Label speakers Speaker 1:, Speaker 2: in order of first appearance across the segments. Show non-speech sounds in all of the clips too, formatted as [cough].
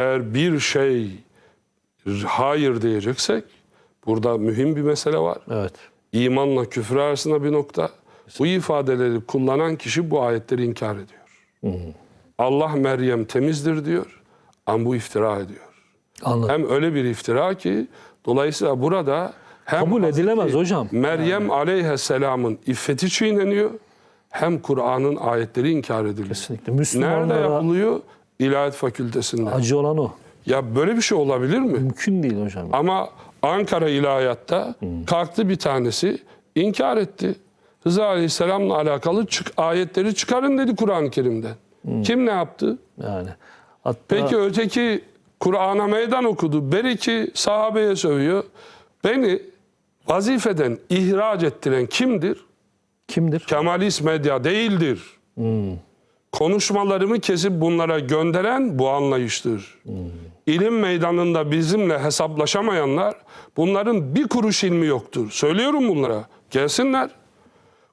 Speaker 1: Eğer bir şey hayır diyeceksek burada mühim bir mesele var.
Speaker 2: Evet.
Speaker 1: İmanla küfür arasında bir nokta. Bu ifadeleri kullanan kişi bu ayetleri inkar ediyor. Allah Meryem temizdir diyor ama bu iftira ediyor.
Speaker 2: Anladım.
Speaker 1: Hem öyle bir iftira ki dolayısıyla burada hem
Speaker 2: Kabul edilemez hocam.
Speaker 1: Meryem aleyhisselamın iffeti çiğneniyor hem Kur'an'ın ayetleri inkar ediliyor.
Speaker 2: Kesinlikle.
Speaker 1: Nerede
Speaker 2: Müslümanlara
Speaker 1: yapılıyor? İlahiyat Fakültesi'nde.
Speaker 2: acı olan o.
Speaker 1: Ya böyle bir şey olabilir mi?
Speaker 2: Mümkün değil hocam.
Speaker 1: Ama Ankara İlahiyat'ta kalktı bir tanesi inkar etti. Hızır Aleyhisselam'la alakalı çık, ayetleri çıkarın dedi Kur'an-ı Kerim'den. Kim ne yaptı?
Speaker 2: Yani. Hatta
Speaker 1: Peki öteki Kur'an'a meydan okudu. Beriki sahabeye sövüyor. Beni vazifeden ihraç ettiren kimdir?
Speaker 2: kimdir?
Speaker 1: Kemalist medya değildir. Konuşmalarımı kesip bunlara gönderen bu anlayıştır. İlim meydanında bizimle hesaplaşamayanlar bunların bir kuruş ilmi yoktur. Söylüyorum bunlara. Gelsinler.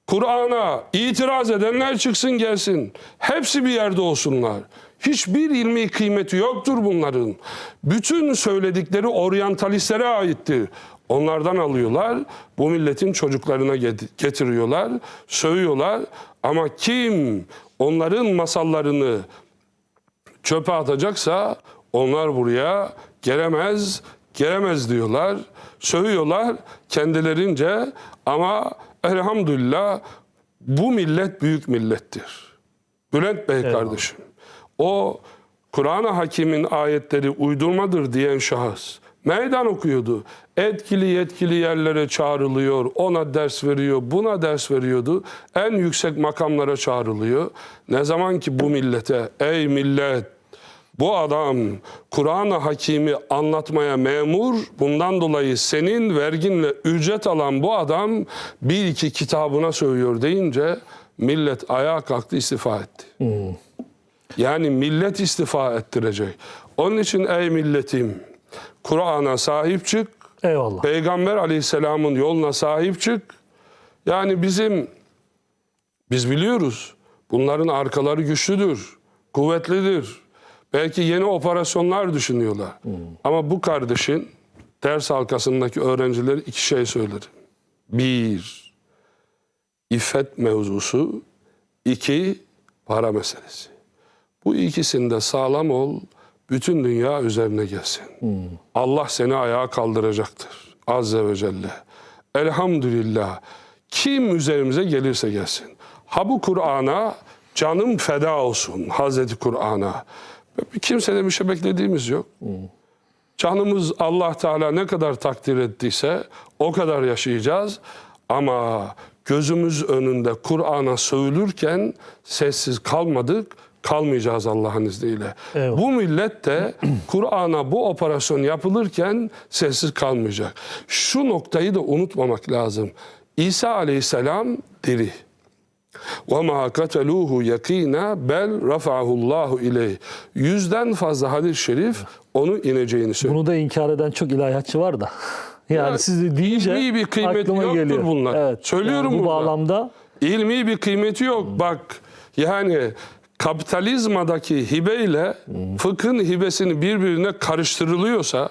Speaker 1: Kur'an'a itiraz edenler çıksın gelsin. Hepsi bir yerde olsunlar. Hiçbir ilmi kıymeti yoktur bunların. Bütün söyledikleri oryantalistlere aittir. Onlardan alıyorlar, bu milletin çocuklarına get- getiriyorlar, sövüyorlar. Ama kim onların masallarını çöpe atacaksa onlar buraya gelemez, gelemez diyorlar. Sövüyorlar kendilerince ama elhamdülillah bu millet büyük millettir. Bülent Bey kardeşim. O Kur'an-ı Hakim'in ayetleri uydurmadır diyen şahıs meydan okuyordu. Etkili yetkili yerlere çağrılıyor, ona ders veriyor, buna ders veriyordu. En yüksek makamlara çağrılıyor. Ne zaman ki bu millete, ey millet bu adam Kur'an-ı Hakim'i anlatmaya memur. Bundan dolayı senin verginle ücret alan bu adam bir iki kitabına söylüyor deyince millet ayağa kalktı istifa etti. Yani millet istifa ettirecek. Onun için ey milletim Kur'an'a sahip çık.
Speaker 2: Eyvallah.
Speaker 1: Peygamber aleyhisselamın yoluna sahip çık. Yani bizim biz biliyoruz bunların arkaları güçlüdür, kuvvetlidir. Belki yeni operasyonlar düşünüyorlar. Ama bu kardeşin ders halkasındaki öğrencileri iki şey söylerim. Bir, iffet mevzusu. iki para meselesi. Bu ikisinde sağlam ol, bütün dünya üzerine gelsin. Allah seni ayağa kaldıracaktır. Azze ve Celle. Elhamdülillah. Kim üzerimize gelirse gelsin. Ha bu Kur'an'a canım feda olsun. Hazreti Kur'an'a. Kimseden bir şey beklediğimiz yok. Canımız Allah Teala ne kadar takdir ettiyse o kadar yaşayacağız. Ama gözümüz önünde Kur'an'a sövülürken sessiz kalmadık, kalmayacağız Allah'ın izniyle.
Speaker 2: Eyvallah.
Speaker 1: Bu millet de [clears throat] Kur'an'a bu operasyon yapılırken sessiz kalmayacak. Şu noktayı da unutmamak lazım. İsa aleyhisselam diri. وَمَا قَتَلُوهُ يَقِينًا bel رَفَعَهُ اللّٰهُ اِلَيْهِ Yüzden fazla hadis-i şerif onu ineceğini söylüyor.
Speaker 2: Bunu da inkar eden çok ilahiyatçı var da. [laughs] Yani
Speaker 1: Ya,
Speaker 2: siz de deyince
Speaker 1: ilmi bir kıymeti
Speaker 2: aklıma
Speaker 1: yoktur
Speaker 2: geliyor.
Speaker 1: bunlar.
Speaker 2: Evet.
Speaker 1: Söylüyorum
Speaker 2: yani bu
Speaker 1: burada.
Speaker 2: bağlamda
Speaker 1: İlmi bir kıymeti yok. Bak yani kapitalizmadaki hibeyle fıkhın hibesini birbirine karıştırılıyorsa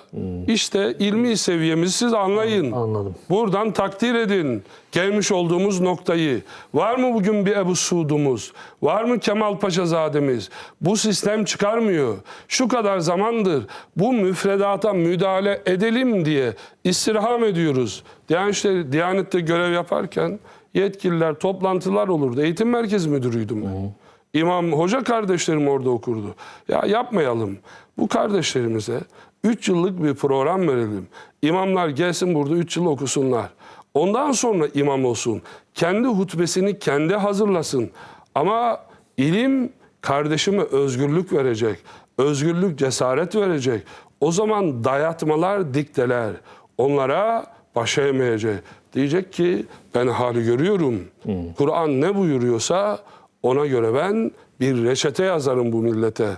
Speaker 1: işte ilmi seviyemizi siz anlayın.
Speaker 2: Anladım.
Speaker 1: Buradan takdir edin gelmiş olduğumuz noktayı. Var mı bugün bir Ebu Suud'umuz? Var mı Kemal Paşazademiz? Bu sistem çıkarmıyor. Şu kadar zamandır bu müfredata müdahale edelim diye istirham ediyoruz. İşte Diyanet'te görev yaparken yetkililer, toplantılar olurdu. Eğitim merkezi müdürüydüm ben. İmam hoca kardeşlerim orada okurdu. Ya yapmayalım. Bu kardeşlerimize 3 yıllık bir program verelim. İmamlar gelsin burada 3 yıl okusunlar. Ondan sonra imam olsun. Kendi hutbesini kendi hazırlasın. Ama ilim kardeşime özgürlük verecek. Özgürlük cesaret verecek. O zaman dayatmalar dikteler. Onlara baş eğmeyecek. Diyecek ki ben hali görüyorum. Kur'an ne buyuruyorsa ona göre ben bir reçete yazarım bu millete.